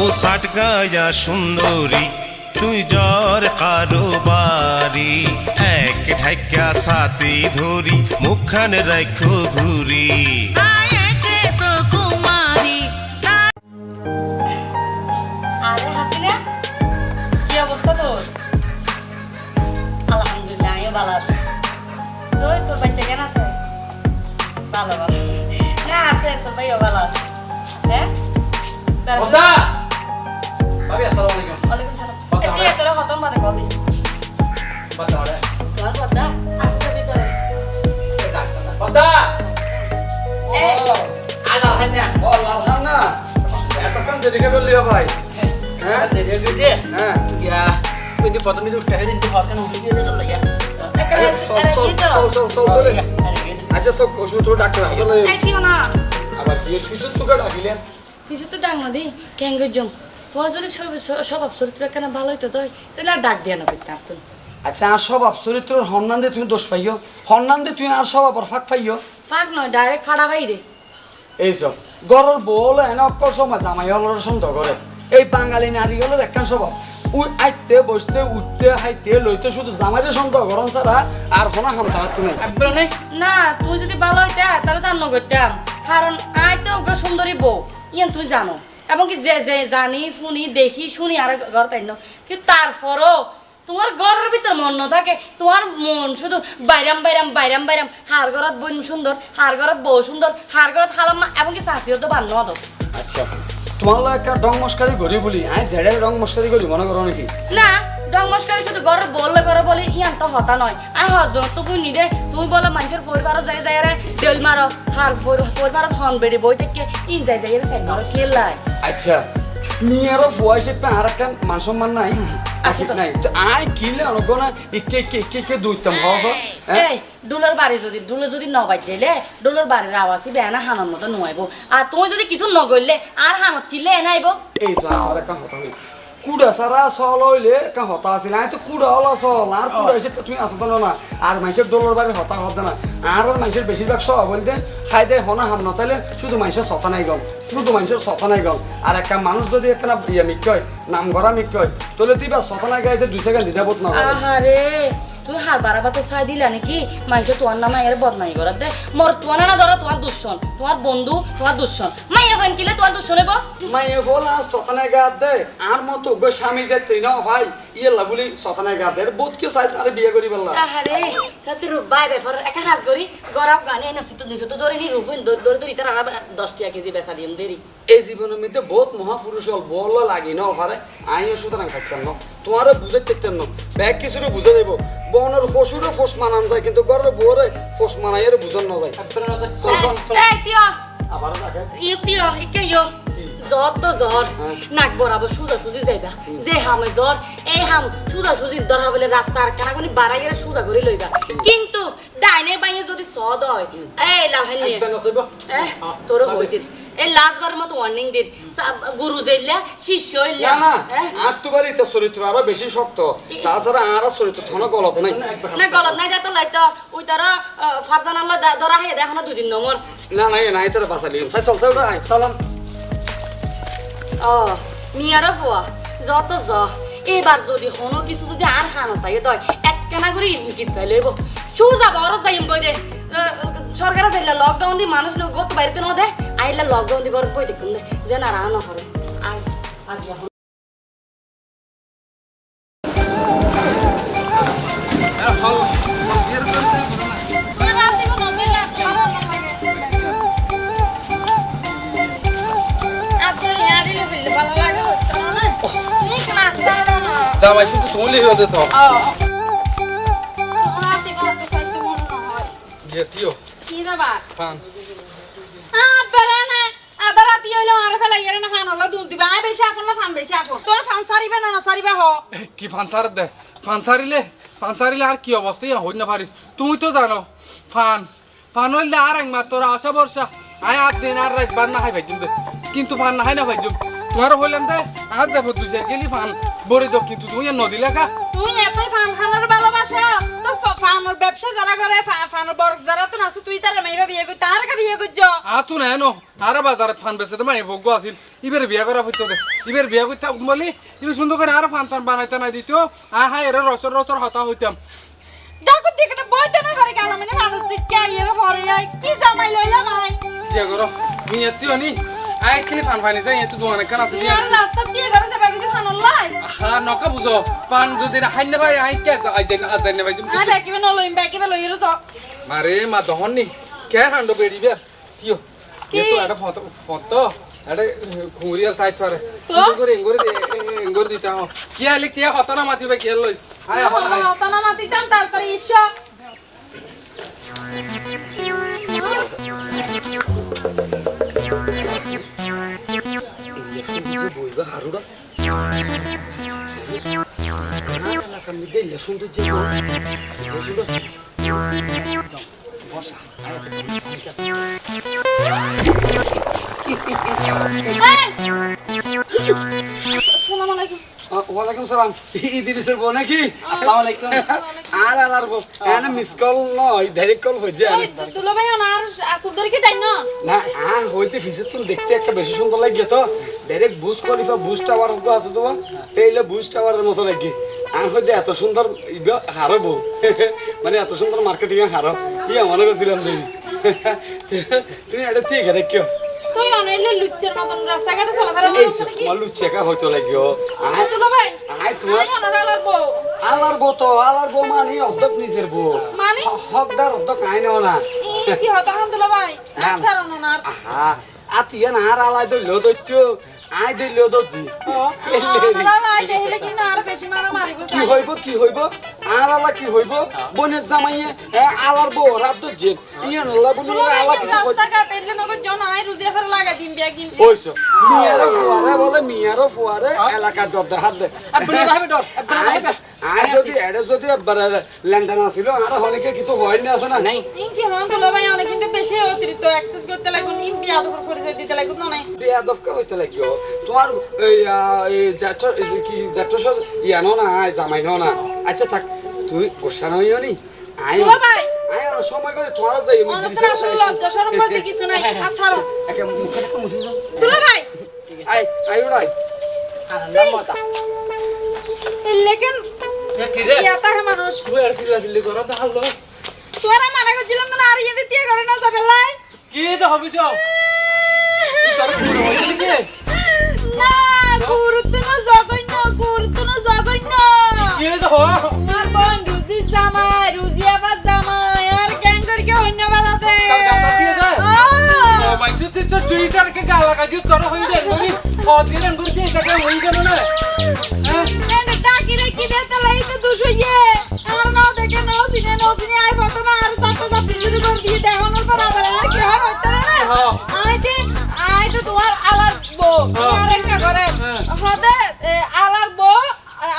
ও ষাট গায়া সুন্দরী তুই জ্বর কারও বাড়ি এক ঢাকা সাথী ধরি মুখখান রাখো ঘুরি। আরে হাসিনা কি অবস্থা তোর? আলহামদুলিল্লাহ আমিও ভালো আছি। তোর তোর বাচ্চা কেন আছে? ভালো ভালো। না আছে তোর ভাইও ভালো আছে। হ্যাঁ ভাবি আসসালামু আলাইকুম ওয়ালাইকুম সালাম তোরা হতম বাদে কবি বদ্দা ওরে তোর বদ্দা আসতে ভিতরে বদ্দা এ আজ আলহান্না ও লালহান না এতক্ষণ দেরিকে করলি ভাই হ্যাঁ দেরি হয়ে হ্যাঁ ইয়া কিন্তু প্রথমে উঠতে হয় কিন্তু হরকান উঠে গিয়ে চলে গিয়া যা। আচ্ছা তো ওষুধ ডাক্তার আসলে না আবার কি ফিসুত তোকে ডাকিলেন পিছে তো ডাক না দি জম তোমার যদি সব- স্বভাব চরিত্র কেন ভালো হইতো তো? তাহলে আর ডাক দিয়া না পেতে আর তুমি আচ্ছা আর স্বভাব চরিত্র হন্নান দিয়ে তুমি দোষ পাইও? হন্নান দিয়ে তুমি আর স্বভাব আর ফাঁক পাইও? ফাঁক নয় ডাইরেক্ট ফাড়া পাই দে। এইসব গরর বল এনে অকল সময় জামাই হলের সন্দেহ করে। এই বাঙালি নারী হলের একখান স্বভাব। উই আইতে বসতে উঠতে হাইতে লইতে শুধু জামাইরে সন্দেহ করন ছাড়া আর কোনো হাম তারা তুমি না। তুই যদি ভালো হইতে তাহলে তার নগরতাম। কারণ আই তো ওকে সুন্দরী বউ ইয়ান তুই জানো। এবং কি যে যে জানি শুনি দেখি শুনি আর ঘর তাই না? কিন্তু তারপরও তোমার ঘরের ভিতর মন ন থাকে। তোমার মন শুধু বাইরাম বাইরাম বাইরাম বাইরাম। হার ঘরত বোন সুন্দর হার ঘরত বউ সুন্দর হার ঘরত হালাম্মা এবং কি শাশিও তো বান্ন তো আচ্ছা তোমার একটা ডং মস্কারি করি বলি। আই জেডে রং মস্কারি করি মনে করো নাকি? না ডং মস্কারি শুধু ঘর বললে ঘরে বলে ইয়ান তো হতা নয় আই হজন তো নিদে তুই বলে মানুষের পরিবার যাই যাই রে ডেল মারো হার পরিবার হন বেড়ে বই থেকে ইন যাই যাই রে সাইড মারো কেলাই আচ্ছা মিয়ার ফুয়াইছে একটা মান সম্মান নাই। তো। আই কিলে অনক না ইকে কে কে কে দুইতাম হস এই ডুলার বাড়ি যদি ডুলে যদি নবাই যাইলে ডুলার বাড়ির আওয়াজই বেয়ানা হানার মতো নুয়াইব। আর তুই যদি কিছু নগরলে আর হানত কিলে এনাইব? এই সব হই কুড়া সারা সল হইলে একটা হতা আছিল। না তো কুড়া হলা সল আর কুড়া এসে তুমি আসতো না আর মাইসের দোলর বাড়ি হতা হতো না আর আর মাইসের বেশিরভাগ সহ বলতে খাই দেয় হনা হাম নতাইলে শুধু মাইসের সতা নাই গল শুধু মাইসের সতা নাই গল আর একটা মানুষ যদি একটা ইয়ে মিক্কয় নাম গড়া মিক্কয় তাহলে তুই বা সতা নাই গাইতে দুই সেকেন্ড দিতে বোধ না আহারে তুই হার বারাবাতে চাই দিলা নাকি? মাইছে তোমার নামে এর বদনামি করার দে। মর তোমার না ধরো, তোমার দুশ্মন। তোমার বন্ধু, তোমার দুশ্মন। মাইয়া ফাইন কিলে তোমার দুশ্মন হইব? মাইয়া বলা সতনে গাদ দে। আর মতো গো স্বামী যে তিন ভাই। ইয়ে লাগুলি সতনে গাত দে বহুত কেউ চাই তারে বিয়ে করি বললা আহারে তাতে রূপবাই বেফর একটা কাজ করি গরাব গানে নসিত নিচে তো ধরে নি রূপইন ধরে ধরে তার আর দশ টাকা কেজি বেচা দিম দেরি এই জীবনের মধ্যে বহুত মহাপুরুষ হল বল লাগি ন পারে আইও সুতরাং থাকতাম ন তোমারও বুঝে থাকতাম ন ব্যাগ কিছুরে বুঝে দেব বনের ফসুরে ফোস মানান যায় কিন্তু ঘরের বউরে ফোস মানাইয়ের বুঝন ন যায় আব্বা না চল, চল, চল। এই তিয় আবার দেখে ই তিয় ইকে ইয় জ্বর তো জ্বর। নাক বরাবর সুজা সুজি যাইবা। যে হামে জ্বর এই হাম সুজা সুজি ধরা বলে রাস্তার কানাগুনি বাড়াই গেলে সুজা করে লইবা। কিন্তু ডাইনে বাইনে যদি সদ হয় এই লালহান নিয়ে। নসইব এহ, তোরও এই লাস্টবার মতো ওয়ার্নিং সা- গুরু শিষ্য না হইলা না আর তো বাড়ি তার চরিত্র আরও বেশি শক্ত। তাছাড়া আর চরিত্র থন গলত নাই। না গলত নাই যাতো লাইতো ওই তারা ফারজান আল্লাহ ধরা হাই দেখানো দুদিন নম্বর না নাই নাই তারা বাঁচালি। চল চাই সালাম। ও মিয়ারও ফুয়া যত জ। এবার যদি হনো কিছু যদি আর হানো তাই দয় একখানা করে ইনকিত তাই লইব। যাব বড় যাইম বই দে। সরকারে যাইলা লকডাউন দি মানুষ গত বাইরেতে ন দে। আইলা লকডাউন দি ঘর বই দেখুন দে। যে না রানো হরে আইস আজ জামাই শুধু শুনলি হতে তো যেতিও ফান কি ফান সার দে ফান সারিলে ফান সারিলে আর কি অবস্থা ইয়া হই না পারি তুমি তো জানো ফান ফান হইলে আর এক মাস তোর আশা বর্ষা আয় আট দিন আর একবার না খাই ভাইজুম দে কিন্তু ফান না খাই না ভাইজুম তোমার হইলাম দে আর যাব দুই গেলি ফান বরে দাও কিন্তু তুমি নদী লেখা। তুই এতই ফান খানোর ভালোবাসা। তো ফানোর ব্যবসা যারা করে ফানোর বড় যারা তো নাছে তুই তার মেয়েরা বিয়ে করি তার কা বিয়ে করছ? আতু না এনো আরে বাজারে ফান বেচে মাই ভোগ্য আছিল ইবের বিয়া করা হইতো দে। ইবের বিয়া করতে বলি ইবে সুন্দর করে আরও ফান টান বানাইতে না দিত। আ হাই এর রচর রচর হতা হইতাম। দেখো দিকে তো বই তো না পারে গেল মানে মানুষ ইয়ের পরে আই কি জামাই লইলাম আই বিয়া করো? মিয়াতি হনি আই খালি ফান ফানি যাই এত দোকানে কান আছে তুই আর রাস্তা দিয়ে ঘরে যাবে কিন্তু ফানোর লাই হা নকা বুঝো। ফান যদি হাই না ভাই আই কে আই দেন আজ দেন ভাই তুমি আই ব্যাকিবে নলইম ব্যাকিবে লইর তো মারে মা দহননি কে হান্ডো বেড়ি বে কিও কি? এতো এটা ফটো ফটো। এটা ঘুরিয়াল তাই সুন্দর করে এঙ্গরে এঙ্গরে দিতা হ কি আইলে কি হতা না মাতিবে কে লই হাই হতানা। মাতিতাম তাড়াতাড়ি ঈশ্বর বইবা হারুরা এলাকার মধ্যে ইলেকশন তো যে আলাইকুম ওয়ালাইকুম সালাম। ইদিরিসের বউ নাকি? আসসালামু আলাইকুম। আর আলার বউ। মিস কল নয় ডাইরেক্ট কল হয়ে যায় দুলো ভাই ওনার আসল ধরে কি টাইম না? না হ্যাঁ হইতে দেখতে একটা বেশি সুন্দর লাগে তো। ডাইরেক্ট কলিফা টাওয়ার আছে এইলে বুস্ট টাওয়ারের মতো লাগে। আমি হইতে এত সুন্দর ইবা হারো বউ। মানে এত সুন্দর মার্কেটিং হারো। ইয়া মনে করছিলাম তুমি। তুমি এটা ঠিক আছে কেউ তুই অনেলে লুচ্চের মতন রাস্তাঘাটে চলাফেরা করছিস নাকি? মালু চেকা হইতো লাগিও। আয় তো ভাই আই ওনার আলার বউ। আলার বউ তো আলার বউ মানে অর্ধক নিজের বউ। মানে? হকদার অর্ধক আই নাও না। কি হতা হান দুলো ভাই? না। আচ্ছা ওনার আহা আতিয়া না আর আলাই দইলো দইত্য আই দইলো দজি কি হইব কি হইব? আর আলা কি হইব? বনের জামাইয়ে এ, আলার বউ রাত দজি ইয়ান নল্লা বলি আলা কি এলে জন আই রুজিয়া ফের লাগা দিম বিয়া কিম ওইছো মিয়ারো ফুয়ারে বলে মিয়ারো ফুয়ারে এলাকার ডর দেখাত দে। আপনি রাখবে ডর আপনি আই আই যদি এডে যদি ল্যান্ডান আসিল আর হলেকে কিছু আছে না? নাই। ইন কি হন ভাই অনেক কিন্তু বেশি অতিরিক্ত অ্যাক্সেস করতে লাগুন ইম বিয়া দুপুর পরিচয় দিতে লাগুন না নাই। বেয়াদবকা হইতে লাগিও তোমার এই এই জ্যাঠ এই কি জ্যাঠসর ইয়ানো না জামাই নো না? আচ্ছা থাক তুই গোসা নইও নি? আয়। ভাই আয় আর সময় করে তোমার যাই আমি অনেক তো আসলে লজ্জা শরম বলতে কিছু নাই। আর ছাড়ো। একে মুখে একটু মুছে দাও। দুলো ভাই আয় আয় ওরাই আল্লাহ মজা লেকিন কি ইয়াতা হে মানুষ। তুই আর সিলা সিলি করো না হলো। তুই মানা করছিলাম না আর ইয়ে দিয়ে করে না যাবে লাই কি তো হবে যাও তোর পুরো হইছে নাকি না? গুরুত্ব না জগন্য গুরুত্ব জগন্য কি তো হ? আমার বোন রুজি জামাই তুই তুই তো দুই তারিখে গালা কাজি তোর হই যায় বলি। ও দিলেন গুরতি এটা হই গেল না? হ্যাঁ? ডাকি রে কি দেতে লাই তো দুশ ইয়ে। আর নাও দেখে নাও সিনে নাও সিনে আই ফত না আর সাপে সাপে শুরু করে দিয়ে দেখানোর পর আবার আর কি হয় হইতো না হ্যাঁ। আই তে আই তো তোমার আলার বো হ্যাঁ। আর একটা করে হ্যাঁ। হদে আলার বো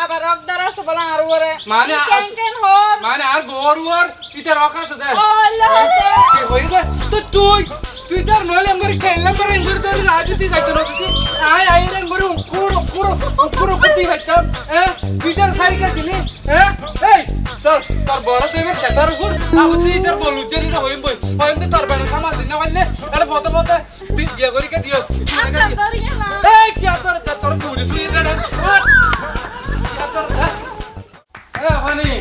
আবার রকদার আছে বলা আর ওরে মানে কেন কেন হর। মানে আর বড় ওর ইতে রকাস দে। আল্লাহ তো তুই তুই তার নইলে আমগরি খেললাম পরে এঙ্গর তোর রাজনীতি যাইতো না। তুই আয় আয় রে এঙ্গরি পুরো পুরো পুরো কুতি বাইতাম হ্যাঁ? পিটার সাইকা চিনি হ্যাঁ? এই তোর তোর বড় দেবের কেতার উপর আবু তুই তার বলু জানি না হইম বই। হইম তো তোর বেড়া সামাল দিন না পারলে আরে ফটো ফটো তুই ইয়ে করি কে দিও। আচ্ছা এই কি আর তোর তোর পুরি সুই দে না কি আর তোর হ্যাঁ আফানি।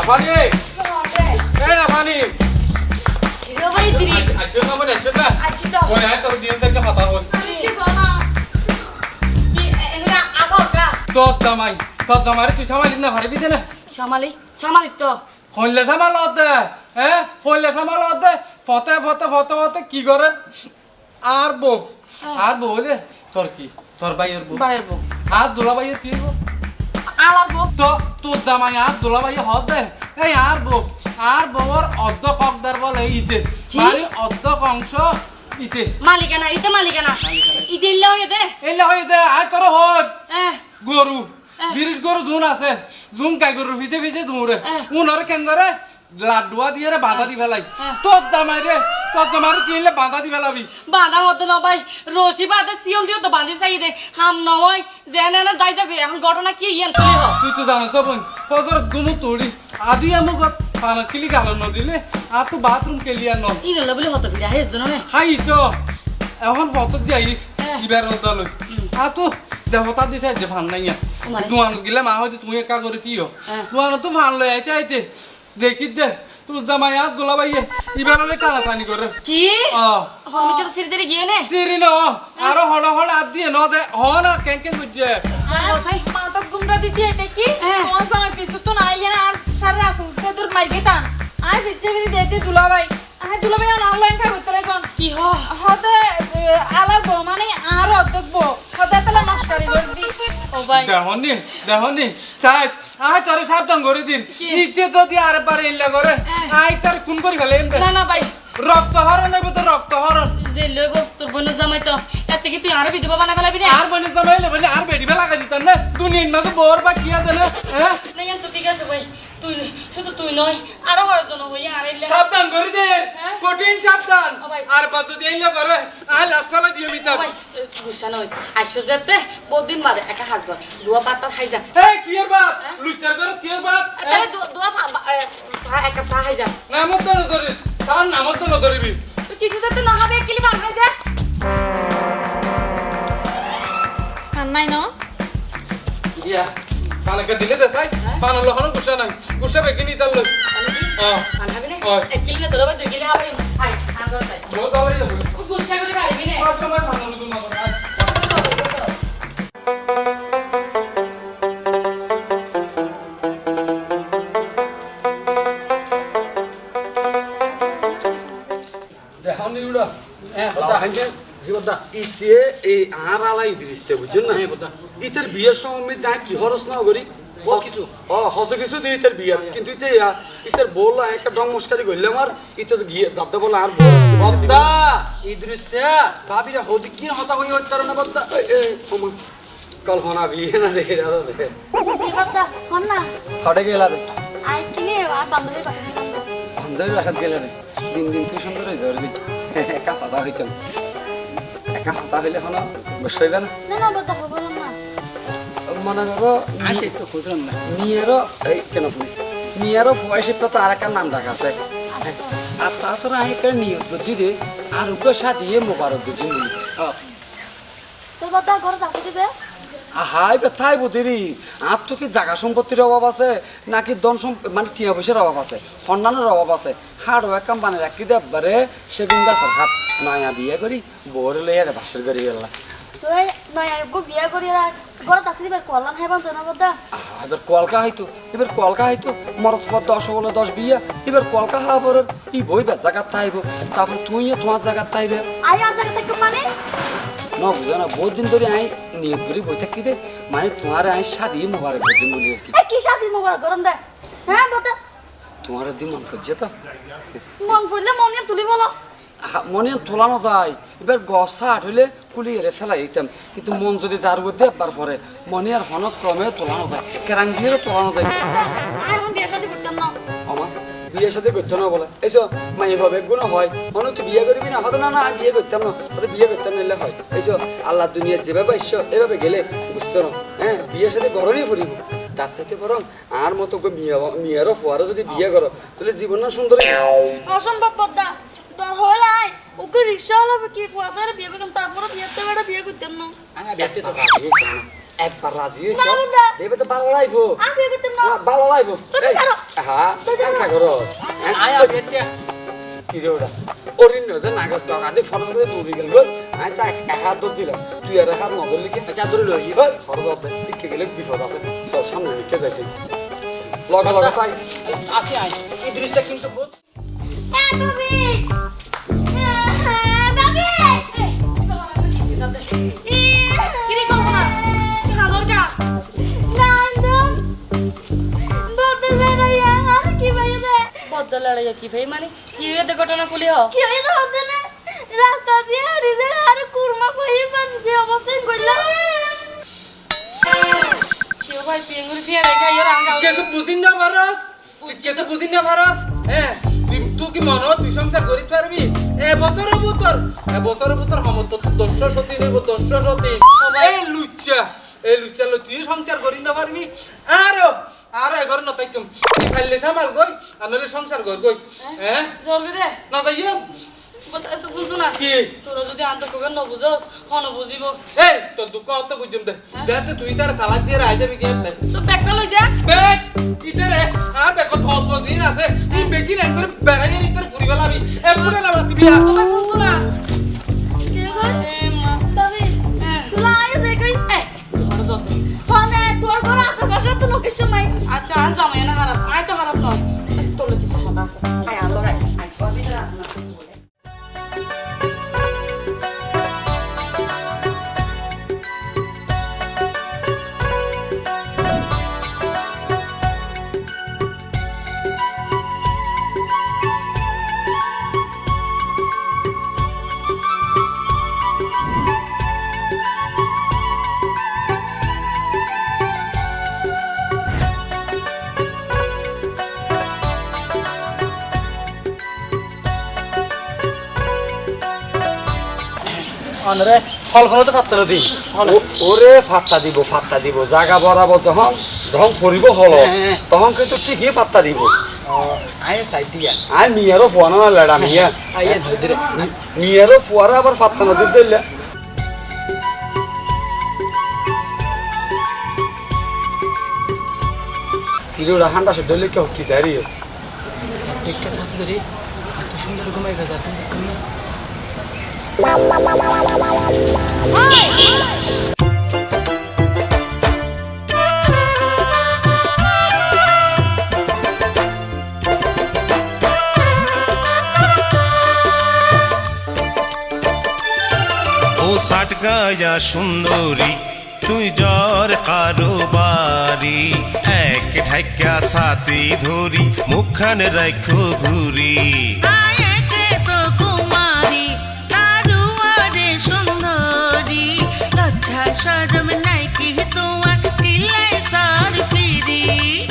আফানি দিরিস আসো না মানে আসো না আছি তো ওই আয় তোর দিন থেকে কথা হল কি জানা কি এগুলা আগা তোর জামাই তোর জামাই তুই সামালিক না পারবি না সামালি সামালি তো হইলে সামাল দে হ্যাঁ হইলে সামাল দে ফতে ফতে ফতে ফতে কি করে আর বউ আর বউ রে তোর কি তোর ভাইয়ের বউ বাইর বউ আর দোলা ভাইয়ের কি বউ আলার বউ তো তোর জামাই আর দোলা ভাইয়ে হদ দে এই আর বউ আর বউর অর্ধ ককদার বলে ইতে। কি? মানে অর্ধ অংশ ইতে। মালিকানা ইতে মালিকানা। ইতে ইল্লা হয়ে দে। এলে হয়ে দে আয় তোর হদ গরু। বিরিশ গরু জুন আছে। জুন কাই গরু ভিজে দৌড়ে এহ। উনার কেন করে লাড্ডুয়া দিয়ে রে বাঁধা দি ফেলাই। তোর জামাই রে তোর জামাই কিনলে বাঁধা দি ফেলাবি। বাঁধা হতো না ভাই। রশি বাঁধে সিওল দিও তো বাঁধি চাই দে। হাম নয় যে না দাই যাবে। এখন ঘটনা কি ইয়ান তুই তো জানো সবন ফজর গুমু তোড়ি আদি আমুক পানা কিলি গালো নদিলে আর তো বাথরুম কেলিয়া ন ইনলা বলে হতো ফিরা হেস দন নে হাই তো এখন ফটো দিয়াই হ্যাঁ। কিবার দল আর তো দেবতা দিছে যে ফান নাই। দুয়ান গিলে মা হয়তো তুই একা করে হ্যাঁ। দুয়ান তো ফান লই আইতে আইতে দেখি দে তোর জামাই আর দোলা ভাইয়ে এবার টানা টানি করে কি অ হলমিকে তো সিরি গিয়ে নে চিরি ন আরও হড় হড় আর দিয়ে ন দে হ না কেন কেন বুঝছে সাই সাই মাথা গুমরা দিতে কি। তোমার সময় পিছু তো নাই জানা আর সারে আসুন সে তোর মাই গেতান আই পিছে ফিরে দিতে দুলাভাই। আই দুলাভাই আর অনলাইন ঠাকুর তোলে কোন কি হ? হতে আলার বউ মানে আর অধ্যক্ষ হতে তাহলে নষ্টারি করে দি। ও ভাই। দেখনি দেখনি। চাইস আই তোরে সাবধান করে দিন। কি? ইতে যদি আর পারে ইল্লা করে হ্যাঁ। আই তার খুন করে ফেলে না না ভাই। রক্ত হরণ হইব তো রক্ত হরণ। যে লইব তোর বোনের জামাই তো এত কি তুই আরও বিধবা বানা ফেলাবি রে। আর বনে জমাইলে বনে আর বেড়ি বেলা লাগা দিতাম না? দুনিয়ার মাঝে বোর বা কিয়া দেলে হ্যাঁ? না তো ঠিক আছে ভাই। নয় আরও হরজন হইয়া আর এলে সাবধান করে দে হ্যাঁ? কঠিন সাবধান। আর বাদ যদি ইল্লা করে ফেলা দিয়ে মিতাম ভাই গুসা নয় আইসো যেতে বহুদিন বাদে একা হাসব দুয়া পাতা খাই যা। এই কি এর বাত হ্যাঁ? লুচার করে কি এর বাত তাহলে দুয়া চা এক কাপ চা খাই যা। নামত তো নধরিস। তার নামত তো নধরিবি। তো কিছু যাতে না হবে কিলি পান খাই যা। নাই ন? ইয়া পানকে দিলে দে সাই পান লহন গুসা নাই। গুসা বেগিনি তাল। লই কি ও পান খাবি না। এক কিলি না ধরবে দুই কিলি হবে আই আন্দর তাই বহুত আলাই যাবে। গুসা করে পারবি না? আর সময় পান না উড়া হ্যাঁ ইতে এই আর আলাই দৃশ্য বুঝছেন না? ইতের বিয়ের সময় যা কি খরচ না করি। ও হত কিছু দিই ইতের বিয়ে কিন্তু ইতে ইয়া ইতের বল একটা ডং মস্কারি গইলাম আর ইতে গিয়ে যাতে বলে আর বল বদ্দা! ইদ্রিসা ভাবিরা হদি কি হতা হই হত্তর না বদ্দা? কল্পনা বিয়ে না দেখে দাদা দেখে শিবদা হন না। ফটে গেলা রে। আই কিনে আর বান্ধবীর পাশে দিলাম বান্ধবী বাসাত রে। দিন দিন তুই সুন্দর হয়ে যাবি। একা হতা হইতাম একা হতা হইলে হলো বসইবে না। না না বদা খবর না। মনে করো আছে তো খুঁজলাম না। নিয়ারও এই কেন পুলিশ নিয়ারও ফুয়াইশিপটা তো আর একটা নাম ডাকা আছে। আর তাছাড়া আমি একটা নিয়ত করছি আর ওকে সাথে মোবারক করছি বলি তোর বদা ঘরে আছে দিবে হাই ব্যথাই বুধিরি আর তো কি জাগা সম্পত্তির অভাব আছে নাকি দন সম্প মানে টিয়া পয়সার অভাব আছে সন্ধানের অভাব আছে। হাড়ও এক কাম বানিয়ে রাখি দেবারে সেগুন গাছের হাত নয়া বিয়ে করি বউর লইয়া ভাসের করি গেলা তোর নয় গো বিয়া করি আর ঘরে আছে দিবে কল্যাণ হাইবান তো না বদা এবার কলকা হইতো এবার কলকা হইতো দশ বিয়া। এবার কলকা হওয়া পর ই বই বে জায়গার তাইব তারপর তুই তোমার জায়গার তাইবে আই আজ জায়গা থেকে মানে? ন বুঝো না বহুত দিন ধরে আই নিয়ত করে বই থাকি দে। মানে তোমার আই সাদি মোবারক বুঝি বলি আর কি। এ কি শাদি মগর গরম দে। হ্যাঁ বদা তোমার দিন মন খুঁজছে তো মন ফুললে মন তুলি বলো মনে তোলানো যায়। এবার গছা হইলে কুলি এরে ফেলাই দিতাম। কিন্তু মন যদি যার মধ্যে একবার পরে মনে আর হনত ক্রমে তোলানো যায়। কেরাং দিয়ে তোলানো যায় আমার বিয়ের সাথে করতে না বলে। এইসব ভাবে গুণ হয়। মনে তুই বিয়ে করবি না হয়তো না না বিয়ে করতাম না। হয়তো বিয়ে করতাম নিলে হয়। এইসব আল্লাহ দুনিয়া যেভাবে ঈশ্বর এভাবে গেলে বুঝতে না। হ্যাঁ বিয়ের সাথে গরমই ফুরিব। তার সাথে বরং আর মতো মিয়ারও ফোয়ারও যদি বিয়ে করো তাহলে জীবন না সুন্দর অসম্ভব বদা তোর হল আই ওকে রিক্সা হলো কি ফুয়াসারে বিয়ে করতাম তারপরে বিয়েতে বেড়া বিয়ে করতাম না আঙ্গা ব্যক্তি তো একবার রাজি না, হয়েছে বুঝা। দেবে তো ভালো লাগবো আমি বিয়ে করতাম না ভালো ছাড়ো। হ্যাঁ কাঙ্ক্ষা করো আয়া ব্যক্তি কি রে ওটা অরিন্য যে নাগর টাকা দিয়ে ফটো করে দৌড়ে গেল গো আমি তো এক এক হাত ধরছিলাম তুই আর এক হাত নদর লিখে আচ্ছা ধরে লই ওই খরচ লিখে গেলে বিপদ আছে চল সামনে লিখে যাইছে লগে লগে তাই আছে আই ইদ্রিসটা কিন্তু বহুত কিরে কল্পনা কি হাদর কা নান্দম বদলে না আর কি বাইরে বদল লড়াইয়া কি ভাই মানে? কি হয়ে ঘটনা কুলি হ? কি হইতো হতে না? রাস্তা দিয়ে হারিয়ে আর কুরমা পাই পানছে অবস্থায় কইলা কেউ ভাই পেঙ্গুরি ফিয়া রেখা ইয়ে রাঙ্গা কিছু বুঝিন না ভারস তুই বুঝিন না হ্যাঁ কি মনে? তুই সংসার করি পারবি এ বছর বছর হব তোর হম তোর দশ সতীন হইব দশ সতীন এই লুচ্চা এই লুচ্চা লো তুই সংসার করি না পারবি আরও আর এঘর না তাইকম তুই ফাইলে সামাল গই আর নলে সংসার কর গই। হ্যাঁ? জলদি রে। না যাইও বুঝছ না। কি? তোরা যদি আন্তঃকরণ ন বুঝোস হন বুঝিব এই তোর দুঃখ অত বুঝুম দে। যাতে তুই তার তালাক দিয়ে রাই যাবি কি হতে তো ব্যাগটা লই যা। বেক ইতারে আর বেকো থস দিন আছে। ই বেকি না করে বেড়াই ইতার পুরি বেলাবি। এ পুরে না মাতি বিয়া আমার বুঝছ না। কে গো? এ মা। দাবি? হ্যাঁ। তুলা আইস একই? এ ঘর যত্ন হনে তোর ঘর আতে পাশে তো লোকের সময় আচ্ছা আজ জামাই না খারাপ আয় তো খারাপ নয় তোর কিছু কথা আছে। আয় অনরে ফলগুলো তো পাত্র দি ওরে ফাত্তা দিব ফাত্তা দিব জাগা বরাবর যখন যখন ফুরিব হল হ্যাঁ। তখন কিন্তু ঠিকই ফাত্তা দিব। আয় মিয়ারও ফুয়ানো না লেডা মিয়া। মিয়ারও ফুয়ারা আবার ফাত্তা নদী দিলে। কিরোরা হান্ডা সে ডলে কেউ কি ধরে এত সুন্দর ঘুমাই গেছে ষাট গায়া সুন্দরী তুই জ্বর কারোবারি এক ঢাকা সাথী ধরি মুখান রাখো ঘুরি। শরম নাই কি তোমার কিলাই সার ফিরি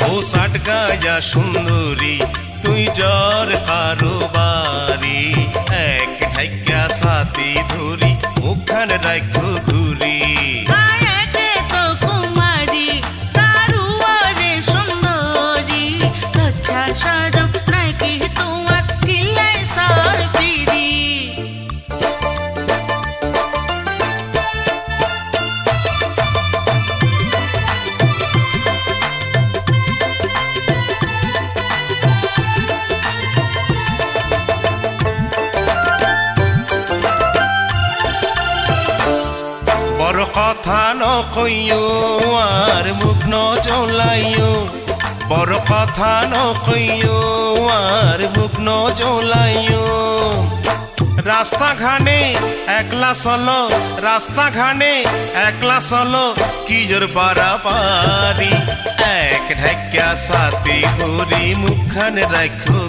ও ষাট গায়া সুন্দরী তুই জ্বর কারোবারি এক ঢাকা সাথী ধরি মুখান রাখো ঘুরি কুমারী তারুয়ারে সুন্দরী লজ্জা কথা নকইও আর বুক নজলাইও রাস্তা ঘানে একলা সলো রাস্তা ঘানে একলা সলো কি জোর পারাপারি এক ঢাকা সাথে ধরি মুখান রাখো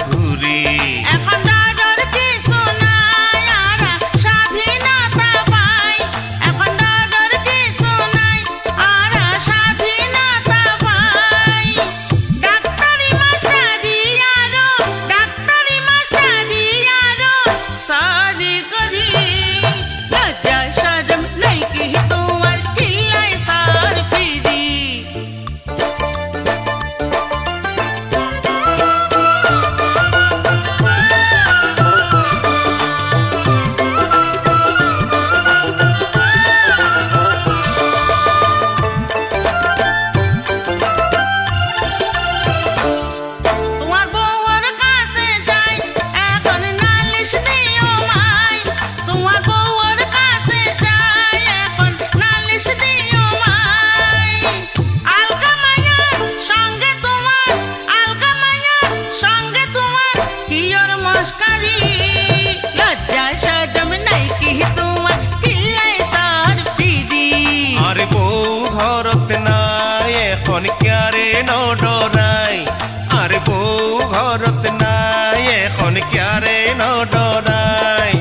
ঘরত নাই, এখন ক্যারে নডরাই?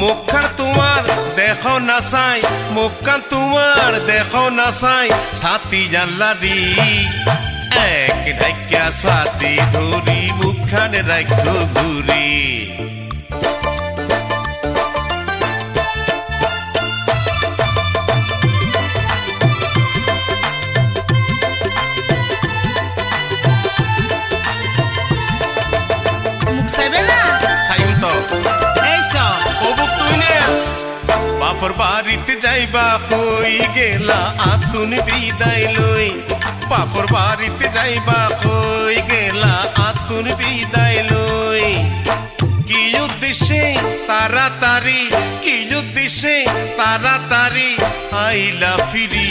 মুখখান তোমার দেখো নাচাই মুখখান তোমার দেখো নাচাই ছাতি জানলারি। এক ঢাকিয়া ছাতি ধরি, মুখখান রাখো ঘুরি। বাড়িতে কই গেলা? আতুন বিদায় লই। বাপর বাড়িতে যাইবা কই গেলা? আতুন বিদায় লই। কি উদ্দেশ্যে তাড়াতাড়ি, কি উদ্দেশ্যে তাড়াতাড়ি আইলা ফিরি?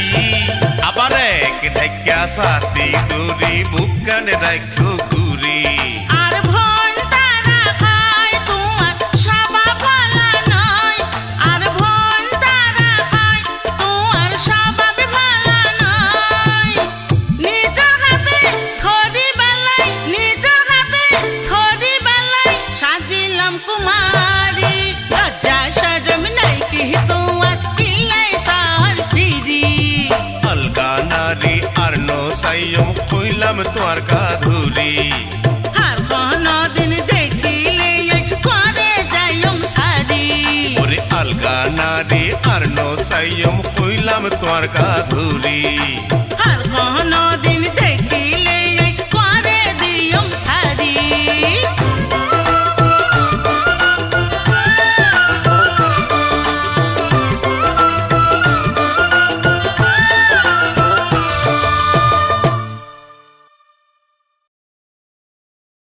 আবার এক ঢাকা সাথে দড়ি মুখ কানে রাখো ঘুরি। সাইয়ম কইলাম তোমার কাধুরি আর কোনো দিন দেখিলে করে যাইম সারি। ওরে আলগা নারী আর নো সাইয়ম কইলাম তোমার কাধুরি